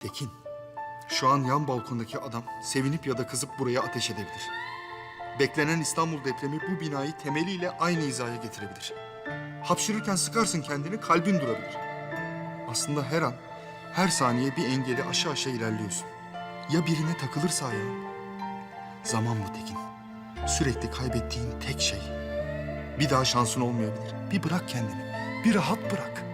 Tekin, şu an yan balkondaki adam sevinip ya da kızıp buraya ateş edebilir. Beklenen İstanbul depremi bu binayı temeliyle aynı hizaya getirebilir. Hapşırırken sıkarsın kendini, kalbin durabilir. Aslında her an, her saniye bir engeli aşağı aşağı ilerliyorsun. Ya birine takılırsa ayağın? Zaman bu Tekin. Sürekli kaybettiğin tek şey. Bir daha şansın olmayabilir. Bir bırak kendini. Bir rahat bırak.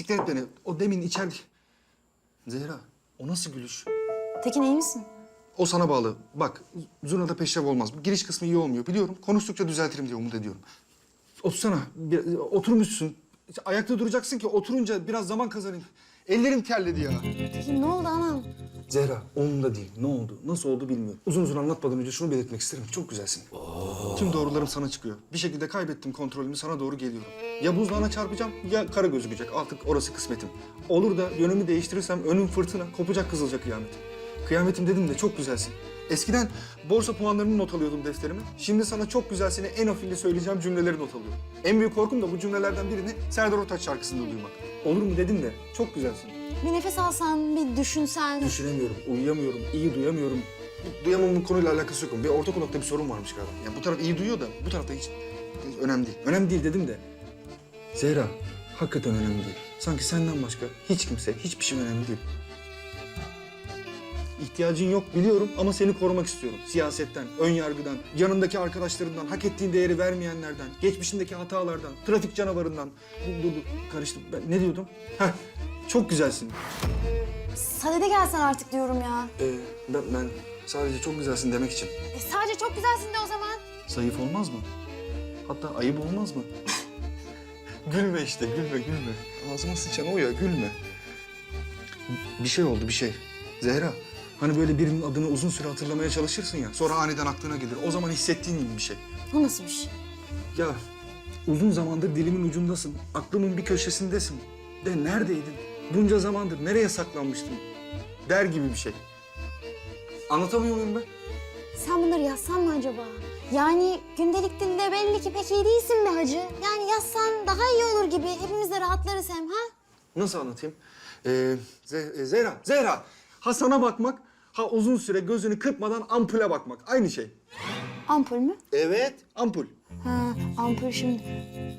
Siktir et beni. O demin içeride... Zehra, o nasıl gülüş? Tekin iyi misin? O sana bağlı. Bak, zurnada peşrev olmaz. Giriş kısmı iyi olmuyor. Biliyorum. Konuştukça düzeltirim diye umut ediyorum. Otursana. Bir, oturmuşsun. Ayakta duracaksın ki oturunca biraz zaman kazanayım. Ellerim terledi ya. Tekin ne oldu anam? Zehra, onunla değil. Ne oldu? Nasıl oldu bilmiyorum. Uzun uzun anlatmadan önce şunu belirtmek isterim. Çok güzelsin. Tüm doğrularım sana çıkıyor. Bir şekilde kaybettim kontrolümü, sana doğru geliyorum. Ya buzdağına çarpacağım ya kara gözükecek. Artık orası kısmetim. Olur da yönümü değiştirirsem önüm fırtına, kopacak kızılca kıyametim. Kıyametim dedim de çok güzelsin. Eskiden borsa puanlarını not alıyordum defterime. Şimdi sana çok güzelsini en afilli söyleyeceğim cümleleri not alıyorum. En büyük korkum da bu cümlelerden birini Serdar Ortaç şarkısında duymak. Olur mu dedim de çok güzelsin. Bir nefes alsan, bir düşünsen. Düşünemiyorum, uyuyamıyorum, iyi duyamıyorum. Duyamamın konuyla alakası yok. Bir orta kulakta bir sorun varmış galiba. Ya bu taraf iyi duyuyor da bu tarafta hiç, hiç önemli değil. Önemli değil dedim de. Zehra, hakikaten önemli değil. Sanki senden başka hiç kimse, hiçbir şey önemli değil. İhtiyacın yok biliyorum ama seni korumak istiyorum. Siyasetten, ön yargıdan, yanındaki arkadaşlarından, hak ettiğin değeri vermeyenlerden, geçmişindeki hatalardan, trafik canavarından. Dur, dur, dur. karıştım. Ben ne diyordum? Heh, çok güzelsin. Sadede gelsen artık diyorum ya. Ee, ben, ben sadece çok güzelsin demek için. E, sadece çok güzelsin de o zaman. Zayıf olmaz mı? Hatta ayıp olmaz mı? gülme işte, gülme, gülme. Ağzıma sıçan o ya, gülme. Bir şey oldu, bir şey. Zehra, hani böyle birinin adını uzun süre hatırlamaya çalışırsın ya... ...sonra aniden aklına gelir. O zaman hissettiğin gibi bir şey. O nasıl bir şey? Ya uzun zamandır dilimin ucundasın, aklımın bir köşesindesin. De neredeydin? Bunca zamandır nereye saklanmıştın? Der gibi bir şey. Anlatamıyor muyum ben? Sen bunları yazsan mı acaba? Yani gündelik dilde belli ki pek iyi değilsin be hacı. Yani yazsan daha iyi olur gibi. Hepimiz de rahatlarız hem ha? Nasıl anlatayım? Ee, Ze- Zehra, Zehra. Ha sana bakmak, ha uzun süre gözünü kırpmadan ampule bakmak. Aynı şey. Ampul mü? Evet, ampul. Ha, ampul şimdi.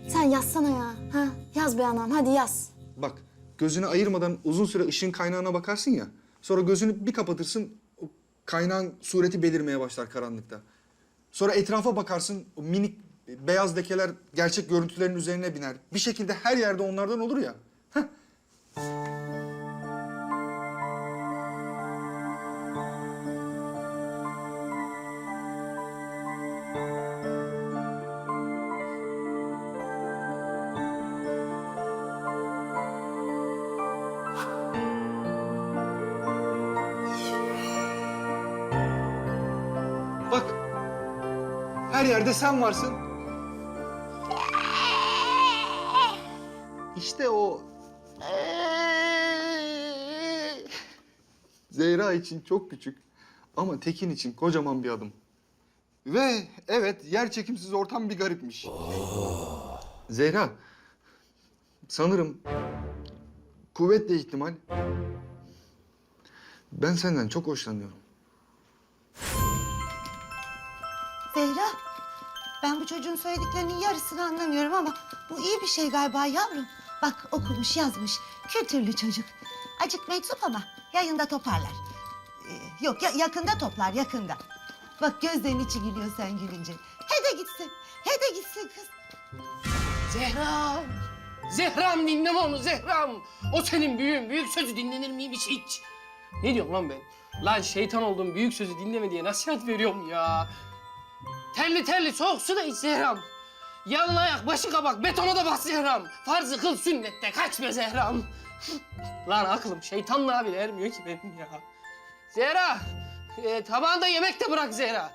Sen yazsana ya. Ha, yaz be anam. Hadi yaz. Bak, gözünü ayırmadan uzun süre ışığın kaynağına bakarsın ya. Sonra gözünü bir kapatırsın, o kaynağın sureti belirmeye başlar karanlıkta. Sonra etrafa bakarsın, o minik beyaz lekeler gerçek görüntülerin üzerine biner. Bir şekilde her yerde onlardan olur ya. Heh. Her yerde sen varsın. İşte o... Zehra için çok küçük ama Tekin için kocaman bir adım. Ve evet, yer çekimsiz ortam bir garipmiş. Zehra, sanırım kuvvetle ihtimal ben senden çok hoşlanıyorum. Zehra, ben bu çocuğun söylediklerinin yarısını anlamıyorum ama bu iyi bir şey galiba yavrum. Bak okumuş, yazmış, kültürlü çocuk. Acık meczup ama yayında toparlar. Ee, yok ya, yakında toplar, yakında. Bak gözlerinin içi gülüyor sen gülünce. He de gitsin, he de gitsin kız. Zehram! Zehram dinleme onu Zehram! O senin büyüğün. Büyük sözü dinlenir miymiş hiç? Ne diyorum lan ben? Lan şeytan oldum büyük sözü dinleme diye nasihat veriyorum ya. Terli terli soğuk su da iç Zehram. Yalın ayak başı kabak betona da bas Zehram. Farzı kıl sünnette kaçma Zehram. lan aklım şeytanlığa bile ermiyor ki benim ya. Zehra! E, tabağında yemek de bırak Zehra.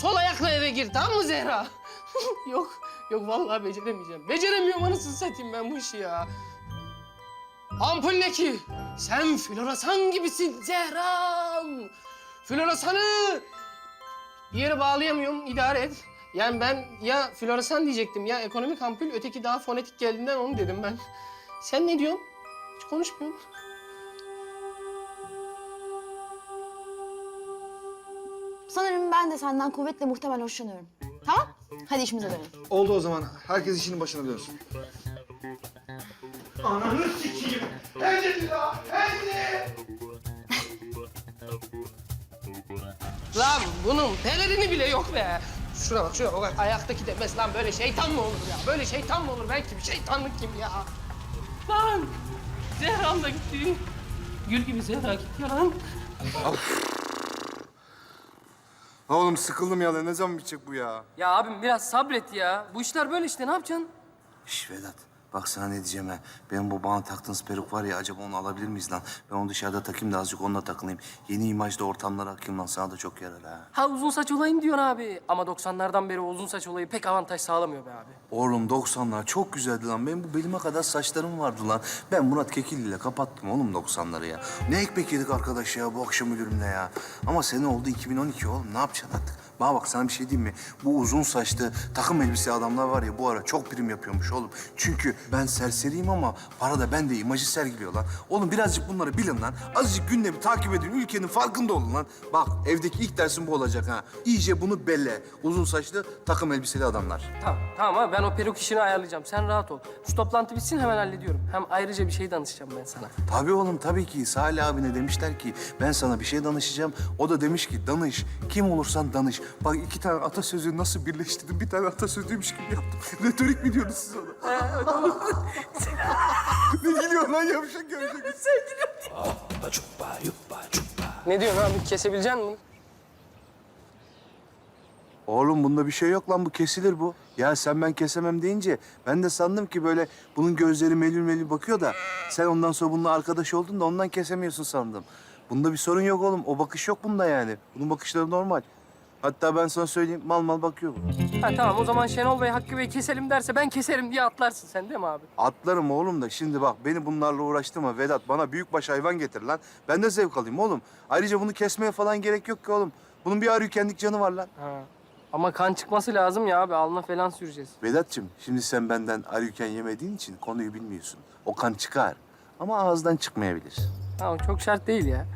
Sol ayakla eve gir tamam mı Zehra? yok, yok vallahi beceremeyeceğim. Beceremiyorum anasını satayım ben bu işi ya. Ampul ne ki? Sen floresan gibisin Zehram. Floresanı yere bağlayamıyorum, idare et. Yani ben ya floresan diyecektim ya ekonomik ampul, öteki daha fonetik geldiğinden onu dedim ben. Sen ne diyorsun? Hiç konuşmuyorsun. Sanırım ben de senden kuvvetle muhtemel hoşlanıyorum. Tamam? Hadi işimize dönelim. Oldu o zaman. Herkes işinin başına dönsün. Ananı sikeyim. Hadi la, hadi. Lan bunun pelerini bile yok be. Şuna bak şuna bak ayaktaki demez lan böyle şeytan mı olur ya? Böyle şeytan mı olur? Ben kim? Şeytanlık kim ya? Lan Zehram da gitti. Gül gibi Zehra gitti ya lan. Oğlum sıkıldım ya. Ne zaman bitecek bu ya? Ya abim biraz sabret ya. Bu işler böyle işte ne yapacaksın? Şş Vedat, bak sana ne diyeceğim ha. Benim bu bana taktığınız peruk var ya, acaba onu alabilir miyiz lan? Ben onu dışarıda takayım da azıcık onunla takılayım. Yeni imajda ortamlara akayım lan, sana da çok yarar ha. Ha uzun saç olayım diyorsun abi. Ama 90'lardan beri o uzun saç olayı pek avantaj sağlamıyor be abi. Oğlum 90'lar çok güzeldi lan. Benim bu belime kadar saçlarım vardı lan. Ben Murat Kekilli ile kapattım oğlum 90'ları ya. Ne ekmek yedik arkadaş ya bu akşam ölümle ya. Ama sene oldu 2012 oğlum, ne yapacaksın artık? Bana bak sana bir şey diyeyim mi? Bu uzun saçlı takım elbise adamlar var ya bu ara çok prim yapıyormuş oğlum. Çünkü ben serseriyim ama para da bende imajı sergiliyor lan. Oğlum birazcık bunları bilin lan. Azıcık gündemi takip edin, ülkenin farkında olun lan. Bak evdeki ilk dersin bu olacak ha. İyice bunu belle. Uzun saçlı takım elbiseli adamlar. Tamam tamam abi ben o peruk işini ayarlayacağım. Sen rahat ol. Şu toplantı bitsin hemen hallediyorum. Hem ayrıca bir şey danışacağım ben sana. Tabii oğlum tabii ki. Salih abine demişler ki ben sana bir şey danışacağım. O da demiş ki danış. Kim olursan danış. Bak iki tane atasözü nasıl birleştirdim. Bir tane atasözüymüş gibi yaptım. Retorik mi diyordunuz siz ona? ne gülüyorsun lan yavşak yavşak? Ne diyorsun abi? Kesebilecek misin? Oğlum bunda bir şey yok lan bu kesilir bu. Ya sen ben kesemem deyince ben de sandım ki böyle bunun gözleri melül melül bakıyor da sen ondan sonra bununla arkadaş oldun da ondan kesemiyorsun sandım. Bunda bir sorun yok oğlum. O bakış yok bunda yani. Bunun bakışları normal. Hatta ben sana söyleyeyim mal mal bakıyor bu. Ha tamam o zaman Şenol Bey Hakkı Bey keselim derse ben keserim diye atlarsın sen değil mi abi? Atlarım oğlum da şimdi bak beni bunlarla uğraştırma Vedat. Bana büyükbaş hayvan getir lan. Ben de zevk alayım oğlum. Ayrıca bunu kesmeye falan gerek yok ki oğlum. Bunun bir arı kendik canı var lan. Ha. Ama kan çıkması lazım ya abi. Alnına falan süreceğiz. Vedat'cığım şimdi sen benden arıyken yemediğin için konuyu bilmiyorsun. O kan çıkar ama ağızdan çıkmayabilir. Tamam çok şart değil ya.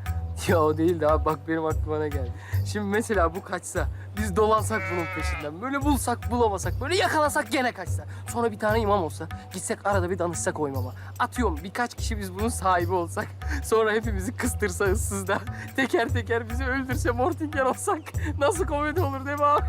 Ya o değil de abi bak benim aklıma ne geldi. Şimdi mesela bu kaçsa, biz dolansak bunun peşinden. Böyle bulsak bulamasak, böyle yakalasak gene kaçsa. Sonra bir tane imam olsa, gitsek arada bir danışsak o imama. Atıyorum birkaç kişi biz bunun sahibi olsak. Sonra hepimizi kıstırsa ıssızda. Teker teker bizi öldürse Mortingen olsak. Nasıl komedi olur değil mi abi?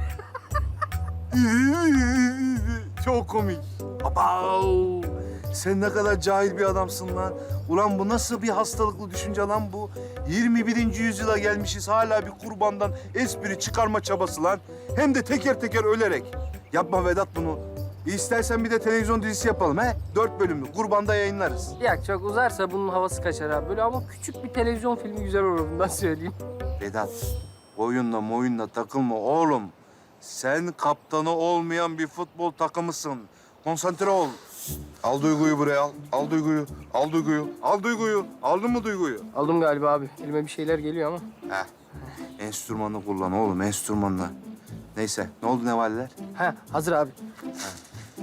Çok komik. Abav! Sen ne kadar cahil bir adamsın lan. Ulan bu nasıl bir hastalıklı düşünce lan bu? 21. yüzyıla gelmişiz hala bir kurbandan espri çıkarma çabası lan. Hem de teker teker ölerek. Yapma Vedat bunu. İstersen bir de televizyon dizisi yapalım he. Dört bölümlü. Kurbanda yayınlarız. Ya çok uzarsa bunun havası kaçar abi. Böyle ama küçük bir televizyon filmi güzel olur bundan söyleyeyim. Vedat, oyunla moyunla takılma oğlum. Sen kaptanı olmayan bir futbol takımısın. Konsantre ol. Al Duygu'yu buraya al. Al Duygu'yu. Al Duygu'yu. Al Duygu'yu. Aldın mı Duygu'yu? Aldım galiba abi. Elime bir şeyler geliyor ama. Heh. Enstrümanını kullan oğlum, enstrümanını. Neyse, ne oldu nevaleler? Ha hazır abi.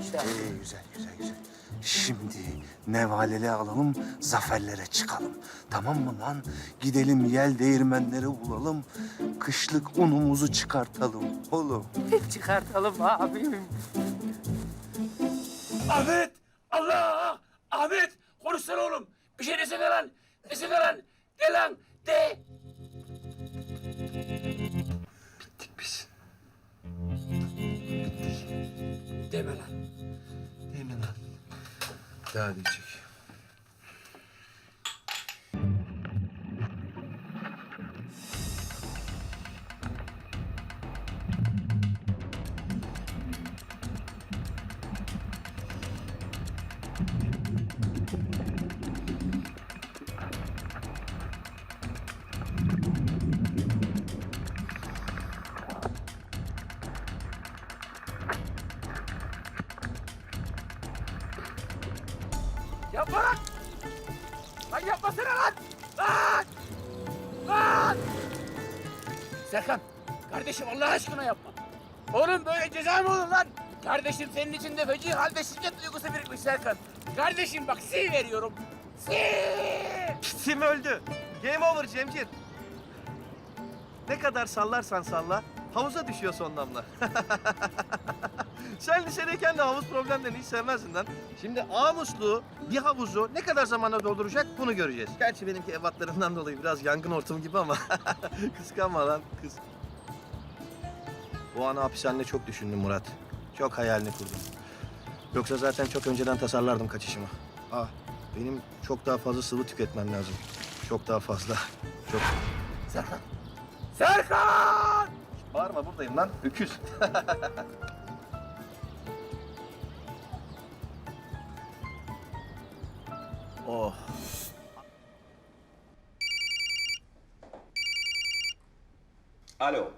İşte. İyi, güzel, güzel, güzel. Şimdi nevaleli alalım, zaferlere çıkalım. Tamam mı lan? Gidelim yel değirmenleri bulalım. Kışlık unumuzu çıkartalım oğlum. Çıkartalım abim. Ahmet! Allah! Ahmet! Konuşsana oğlum. Bir şey desene lan. Desene lan. De lan. De. Bittik biz. Bittik. Deme lan. Deme lan. Daha diyecek. Kafasına lan! Lan! Lan! Serkan, kardeşim Allah aşkına yapma. Oğlum böyle ceza mı olur lan? Kardeşim senin içinde feci halde şiddet duygusu birikmiş Serkan. Kardeşim bak sil veriyorum. Sil! Sim öldü. Game over Cemcir. Ne kadar sallarsan salla, havuza düşüyor son damla. Sen lisedeyken de havuz problemlerini hiç sevmezdin lan. Şimdi A musluğu bir havuzu ne kadar zamanda dolduracak bunu göreceğiz. Gerçi benimki ebatlarından dolayı biraz yangın ortamı gibi ama kıskanma lan kız. Bu anı hapishanede çok düşündüm Murat. Çok hayalini kurdum. Yoksa zaten çok önceden tasarlardım kaçışımı. Ah, benim çok daha fazla sıvı tüketmem lazım. Çok daha fazla. Çok. Serkan. Serkan! Bağırma buradayım lan. Öküz. oh. Alo.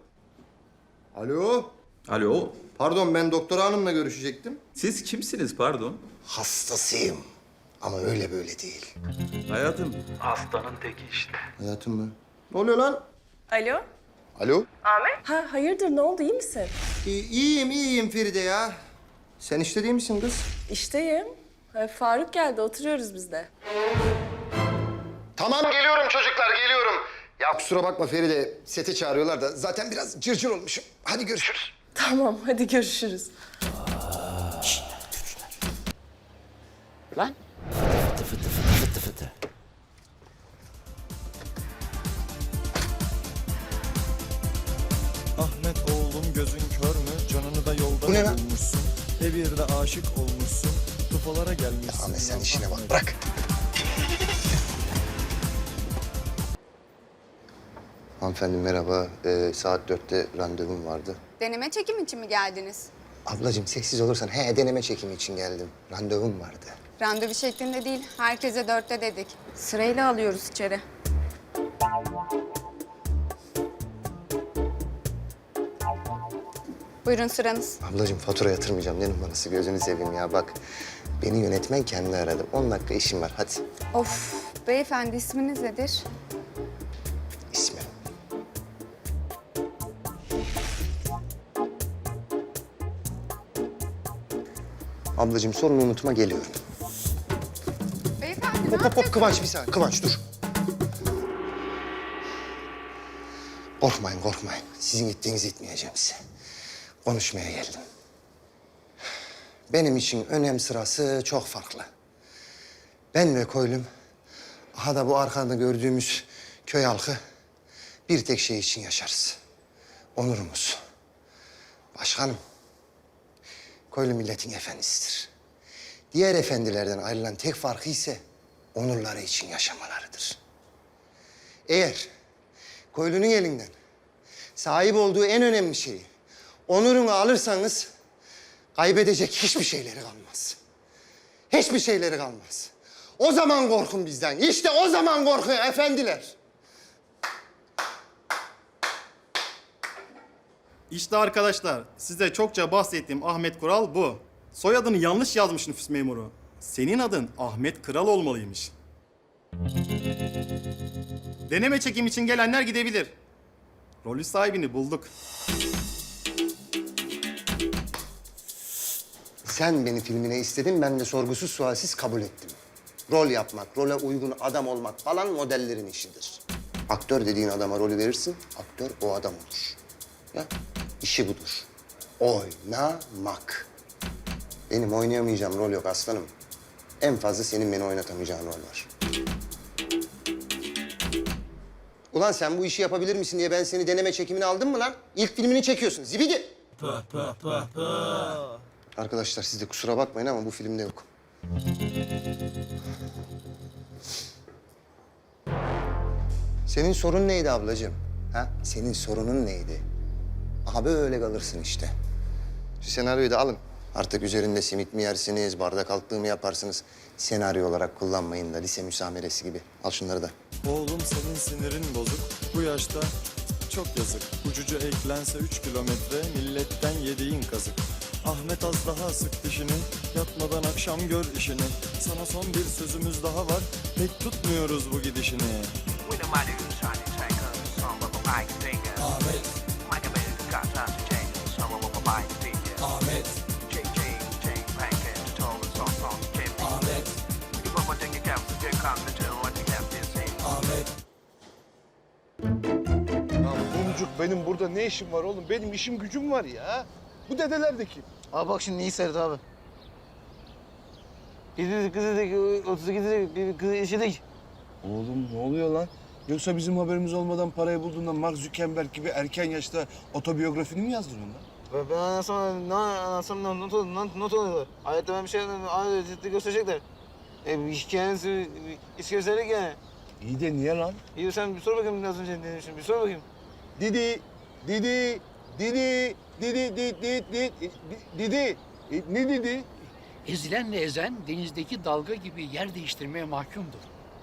Alo. Alo. Pardon ben doktor hanımla görüşecektim. Siz kimsiniz pardon? Hastasıyım. Ama öyle böyle değil. Hayatım. Hayatım mı? Ne oluyor lan? Alo? Alo. Ha hayırdır ne oldu iyi misin? İyi, iyiyim iyiyim Feride ya. Sen işte değil misin kız? İşteyim. Ha, Faruk geldi oturuyoruz biz de. Tamam geliyorum çocuklar geliyorum. Ya kusura bakma Feride sete çağırıyorlar da zaten biraz cırcır olmuşum. Hadi görüşürüz. Tamam hadi görüşürüz. Lan. Ahmet oğlum gözün kör mü? Canını da yolda Bu ne lan? bulmuşsun. E bir de aşık olmuşsun. Tufalara gelmişsin. Ahmet sen işine bak bırak. Hanımefendi merhaba. Ee, saat dörtte randevum vardı. Deneme çekim için mi geldiniz? Ablacığım seksiz olursan he deneme çekimi için geldim. Randevum vardı. Randevu şeklinde değil, herkese dörtte dedik. Sırayla alıyoruz içeri. Buyurun sıranız. Ablacığım fatura yatırmayacağım. Ne numarası gözünü seveyim ya bak. Beni yönetmen kendi aradı. 10 dakika işim var hadi. Of, beyefendi isminiz nedir? İsmim. Ablacığım sorunu unutma geliyorum. Beyefendi ne Hop hop hop yapıyorsunuz? Kıvanç bir saniye. Kıvanç dur. Korkmayın korkmayın. Sizin gittiğinizi gitmeyeceğim size. Konuşmaya geldim. Benim için önem sırası çok farklı. Ben ve Koylum, aha da bu arkada gördüğümüz köy halkı bir tek şey için yaşarız. Onurumuz. Başkanım, Koylum milletin efendisidir. Diğer efendilerden ayrılan tek farkı ise onurları için yaşamalarıdır. Eğer Koylu'nun elinden sahip olduğu en önemli şeyi, onurunu alırsanız kaybedecek hiçbir şeyleri kalmaz. Hiçbir şeyleri kalmaz. O zaman korkun bizden. İşte o zaman korkun efendiler. İşte arkadaşlar size çokça bahsettiğim Ahmet Kural bu. Soyadını yanlış yazmış nüfus memuru. Senin adın Ahmet Kral olmalıymış. Deneme çekim için gelenler gidebilir. Rolü sahibini bulduk. Sen beni filmine istedin, ben de sorgusuz sualsiz kabul ettim. Rol yapmak, role uygun adam olmak falan modellerin işidir. Aktör dediğin adama rolü verirsin, aktör o adam olur. Ya, işi budur. Oynamak. Benim oynayamayacağım rol yok aslanım. En fazla senin beni oynatamayacağın rol var. Ulan sen bu işi yapabilir misin diye ben seni deneme çekimine aldım mı lan? İlk filmini çekiyorsun, zibidi. Arkadaşlar siz de kusura bakmayın ama bu filmde yok. Senin sorun neydi ablacığım? Ha? Senin sorunun neydi? Aha böyle kalırsın işte. Şu senaryoyu da alın. Artık üzerinde simit mi yersiniz, bardak altlığı mı yaparsınız? Senaryo olarak kullanmayın da lise müsameresi gibi. Al şunları da. Oğlum senin sinirin bozuk. Bu yaşta çok yazık. Ucucu eklense üç kilometre milletten yediğin kazık. Ahmet az daha sık dişini. Yatmadan akşam gör işini. Sana son bir sözümüz daha var. Pek tutmuyoruz bu gidişini. Ahmet. Ahmet. Ya Mumcuk benim burada ne işim var oğlum? Benim işim gücüm var ya. Bu dedeler de kim? Abi bak şimdi iyi seyret abi. Gidedik, gidedik, 32 dedik, kız işedik. Oğlum ne oluyor lan? Yoksa bizim haberimiz olmadan parayı bulduğunda Mark Zuckerberg gibi erken yaşta otobiyografini mi yazdın ondan? Ben anlatsam, ne anlatsam not, not, not, not oluyorlar. Ayette ben bir şey ciddi gösterecekler. E, hikayeniz, işgözerlik yani. İyi de niye lan? İyi sen bir sor bakayım az önce ne demiştin, bir sor bakayım. Didi, Didi, Didi, Didi, Didi, Didi, Didi, E, ne dedi? Ezilenle ezen denizdeki dalga gibi yer değiştirmeye mahkumdur.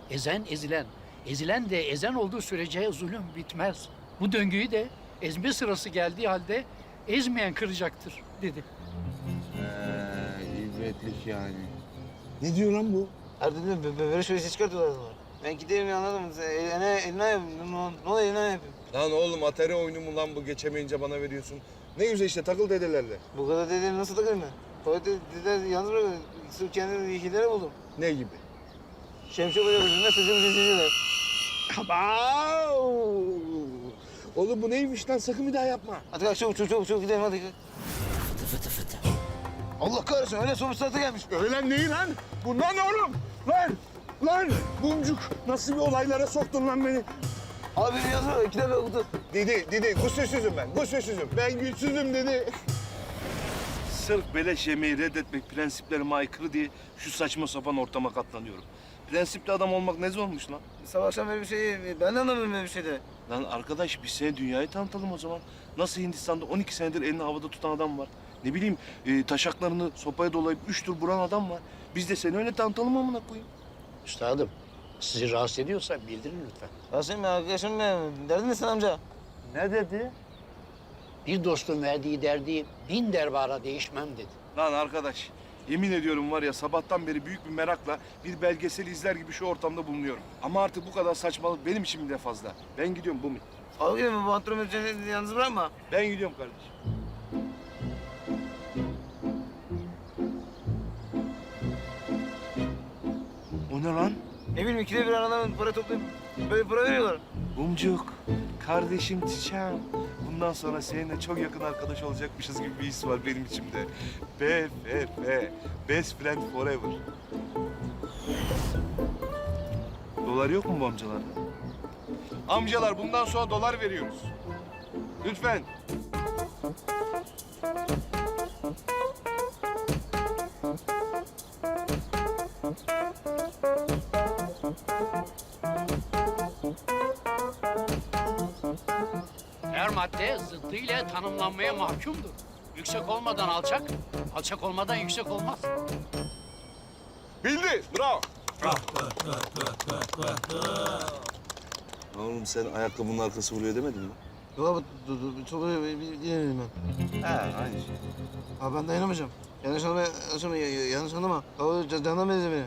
Ezen ezilen, ezilen de ezen olduğu sürece zulüm bitmez. Bu döngüyü de ezme sırası geldiği halde ezmeyen kıracaktır dedi. Ee, ibretlik yani. Ne diyor lan bu? Be- böyle şöyle çıkartıyorlar adamlar. Ben giderim ya anladım. Eline, eline. Ne olur eline yapayım. Lan oğlum atari oyunu mu lan bu geçemeyince bana veriyorsun? Ne güzel işte takıl dedelerle. Bu kadar dedeleri nasıl takayım ben? Tuvalet dedeler yalnız bırakın. Sırf kendi hilere buldum. Ne gibi? Şemsi Hoca kızında sözümü seçiciler. Oğlum bu neymiş lan sakın bir daha yapma. Hadi kalk çabuk çabuk çabuk, çabuk gidelim hadi. Allah kahretsin öyle sonuç saati gelmiş. Öğlen neyi lan? Bundan ne oğlum? Lan! Lan! Bumcuk nasıl bir olaylara soktun lan beni? Abi bir yazma iki dakika okudu. Dedi, dedi. Gusülsüzüm ben, gusülsüzüm. Ben gülsüzüm dedi. Sırf beleş yemeği reddetmek prensiplerime aykırı diye şu saçma sapan ortama katlanıyorum. Prensipli adam olmak ne zormuş lan? Sabah akşam böyle bir şey, ben de anlamıyorum böyle bir şeyde. Lan arkadaş biz seni dünyayı tanıtalım o zaman. Nasıl Hindistan'da 12 senedir elini havada tutan adam var. Ne bileyim e, taşaklarını sopaya dolayıp üç tur vuran adam var. Biz de seni öyle tanıtalım amına koyayım. Üstadım, sizi rahatsız ediyorsa bildirin lütfen. Rasim ya arkadaşım benim. Derdin ne sen amca? Ne dedi? Bir dostun verdiği derdi bin derbara değişmem dedi. Lan arkadaş yemin ediyorum var ya sabahtan beri büyük bir merakla bir belgesel izler gibi şu ortamda bulunuyorum. Ama artık bu kadar saçmalık benim için bile fazla. Ben gidiyorum Bumi. Abi gidelim bu antrenörü seni yalnız bırakma. Ben gidiyorum kardeşim. O ne lan? Ne bileyim ikide bir aradan para toplayıp böyle para veriyorlar. Bumcuk, kardeşim çiçeğim. Bundan sonra seninle çok yakın arkadaş olacakmışız gibi bir his var benim içimde. BFF, Best Friend Forever. Dolar yok mu bu amcalarda? Amcalar bundan sonra dolar veriyoruz. Lütfen. Madde zıddıyla tanımlanmaya mahkumdur. Yüksek olmadan alçak, alçak olmadan yüksek olmaz. Bildi. Bravo. Oğlum sen ayakkabının arkası vuruyor demedin mi? Yok abi dur dur çok bir bir dinledim ben. He aynı şey. Abi ben dayanamayacağım. Yanlış anlama, yanlış anlama, yanlış anlama. Candan benzedi beni.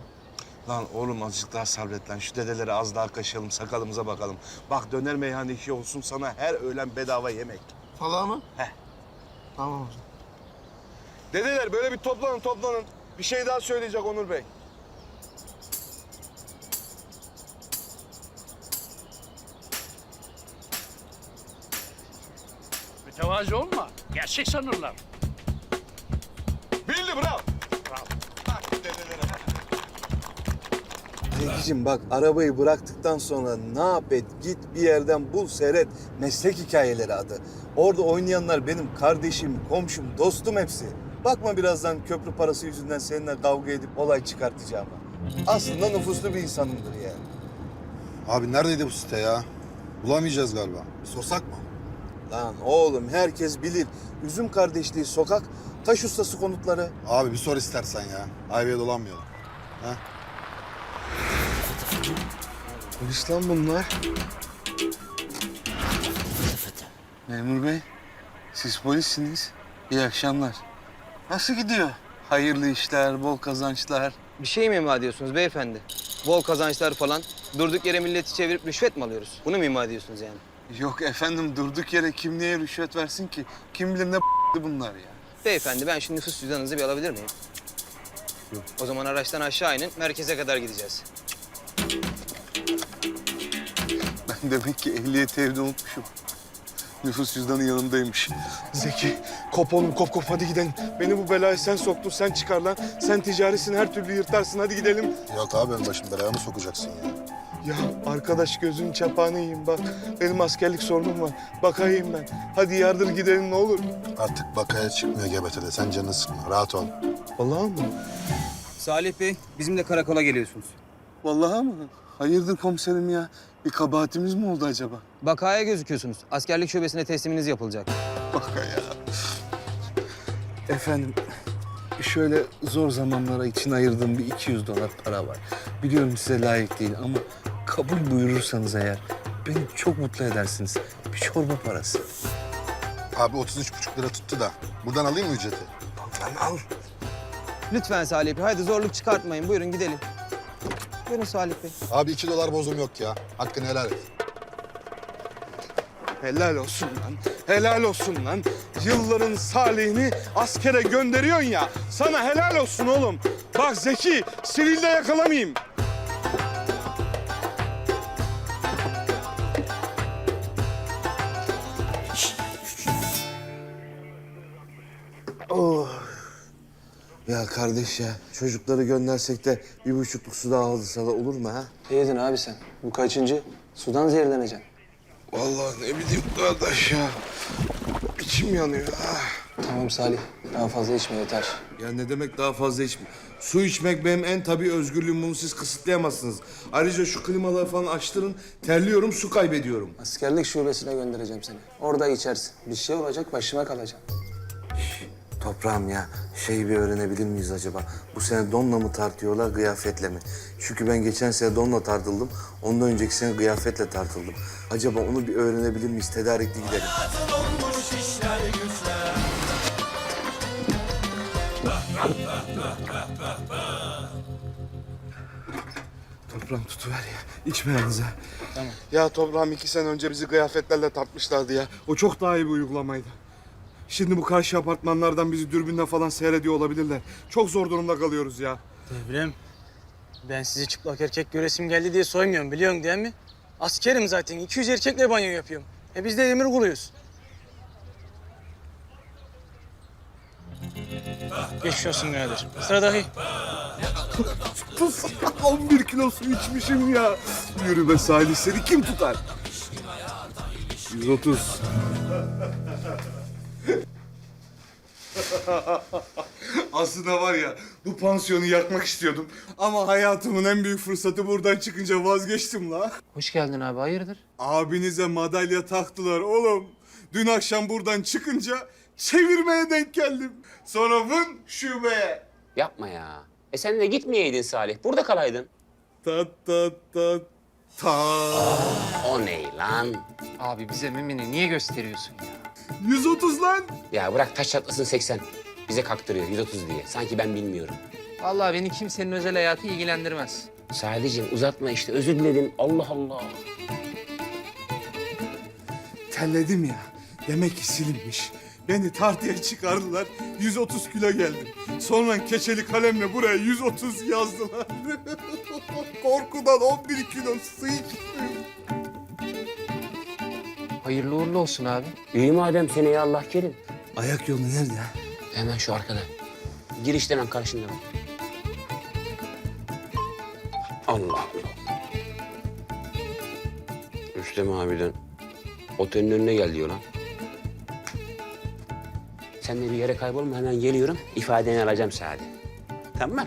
Lan oğlum azıcık daha sabret lan. Şu dedeleri az daha kaşıyalım, sakalımıza bakalım. Bak döner meyhane işi olsun sana her öğlen bedava yemek. Falan mı? Heh. Tamam. Dedeler böyle bir toplanın toplanın. Bir şey daha söyleyecek Onur Bey. Mütevazi olma, gerçek sanırlar. Zekicim bak arabayı bıraktıktan sonra ne yap et git bir yerden bul seyret meslek hikayeleri adı. Orada oynayanlar benim kardeşim, komşum, dostum hepsi. Bakma birazdan köprü parası yüzünden seninle kavga edip olay çıkartacağıma. Aslında nüfuslu bir insanımdır yani. Abi neredeydi bu site ya? Bulamayacağız galiba. Bir sorsak mı? Lan oğlum herkes bilir. Üzüm kardeşliği sokak, taş ustası konutları. Abi bir sor istersen ya. Ayvaya dolanmayalım. Ha? Polis lan bunlar. Memur bey, siz polissiniz. İyi akşamlar. Nasıl gidiyor? Hayırlı işler, bol kazançlar. Bir şey mi ima ediyorsunuz beyefendi? Bol kazançlar falan. Durduk yere milleti çevirip rüşvet mi alıyoruz? Bunu mu ima ediyorsunuz yani? Yok efendim durduk yere kim niye rüşvet versin ki? Kim bilir ne bunlar ya. Beyefendi ben şimdi nüfus cüzdanınızı bir alabilir miyim? Yok. O zaman araçtan aşağı inin, merkeze kadar gideceğiz. Demek ki ehliyeti evde unutmuşum. Nüfus cüzdanı yanındaymış. Zeki, kop oğlum kop kop hadi gidelim. Beni bu belaya sen soktun, sen çıkar lan. Sen ticarisin, her türlü yırtarsın. Hadi gidelim. Yok abi benim başım belaya mı sokacaksın ya? Ya arkadaş gözünün çapağını yiyeyim bak. Benim askerlik sorunum var. Bakayım ben. Hadi yardır gidelim ne olur. Artık bakaya çıkmıyor GBT'de. Sen canını sıkma. Rahat ol. Vallahi mı? Salih Bey, bizimle karakola geliyorsunuz. Vallahi mı? Hayırdır komiserim ya? Bir kabahatimiz mi oldu acaba? Bakaya gözüküyorsunuz. Askerlik şubesine tesliminiz yapılacak. Baka ya. Efendim, şöyle zor zamanlara için ayırdığım bir 200 dolar para var. Biliyorum size layık değil ama kabul buyurursanız eğer beni çok mutlu edersiniz. Bir çorba parası. Abi 33,5 lira tuttu da. Buradan alayım mı ücreti? Lan al. Lütfen Salih Bey, hadi zorluk çıkartmayın. Buyurun gidelim. Buyurun Salih Bey. Abi 2 dolar bozum yok ya. Hakkını helal et. Helal olsun lan. Helal olsun lan. Yılların salihini askere gönderiyorsun ya. Sana helal olsun oğlum. Bak Zeki, sivilde yakalamayayım. Ya kardeş ya, çocukları göndersek de bir buçukluk su daha alırsa da olur mu ha? Ne yedin abi sen? Bu kaçıncı? Sudan zehirleneceksin. Vallahi ne bileyim kardeş ya. İçim yanıyor ha. Tamam Salih, daha fazla içme yeter. Ya ne demek daha fazla içme? Su içmek benim en tabii özgürlüğüm. Bunu siz kısıtlayamazsınız. Ayrıca şu klimaları falan açtırın. Terliyorum, su kaybediyorum. Askerlik şubesine göndereceğim seni. Orada içersin. Bir şey olacak, başıma kalacaksın. Toprağım ya, şey bir öğrenebilir miyiz acaba? Bu sene donla mı tartıyorlar, kıyafetle mi? Çünkü ben geçen sene donla tartıldım. Ondan önceki sene kıyafetle tartıldım. Acaba onu bir öğrenebilir miyiz? Tedarikli gidelim. Toprağım tutuver ya. İçme yalnız ha. Ya toprağım iki sene önce bizi kıyafetlerle tartmışlardı ya. O çok daha iyi bir uygulamaydı. Şimdi bu karşı apartmanlardan bizi dürbünle falan seyrediyor olabilirler. Çok zor durumda kalıyoruz ya. Devrem, ben sizi çıplak erkek göresim geldi diye soymuyorum biliyorsun değil mi? Askerim zaten. 200 erkekle banyo yapıyorum. E biz de emir kuluyuz. Geçmiş olsun birader. Sıradaki. Tuz 11 kilo su içmişim ya. Yürü be Salih seni kim tutar? 130. Aslında var ya bu pansiyonu yakmak istiyordum. Ama hayatımın en büyük fırsatı buradan çıkınca vazgeçtim la. Hoş geldin abi, hayırdır? Abinize madalya taktılar oğlum. Dün akşam buradan çıkınca çevirmeye denk geldim. Sonra vın şubeye. Yapma ya. E sen de gitmeyeydin Salih, burada kalaydın. Ta ta ta ta. O ne lan? Abi bize memini niye gösteriyorsun ya? 130 lan. Ya bırak taş çatlasın 80. Bize kaktırıyor 130 diye. Sanki ben bilmiyorum. Vallahi beni kimsenin özel hayatı ilgilendirmez. Sadece uzatma işte özür diledim. Allah Allah. Terledim ya. Demek ki silinmiş. Beni tartıya çıkardılar. 130 kilo geldim. Sonra keçeli kalemle buraya 130 yazdılar. Korkudan 11 kilo su içtim. Hayırlı uğurlu olsun abi. İyi madem seneye Allah kerim. Ayak yolu nerede? Hemen şu arkada. Girişten hemen karşında bak. Allah Allah. Rüstem abiden otelin önüne gel diyor lan. Sen de bir yere kaybolma hemen geliyorum. İfadeni alacağım Sadi. Tamam mı?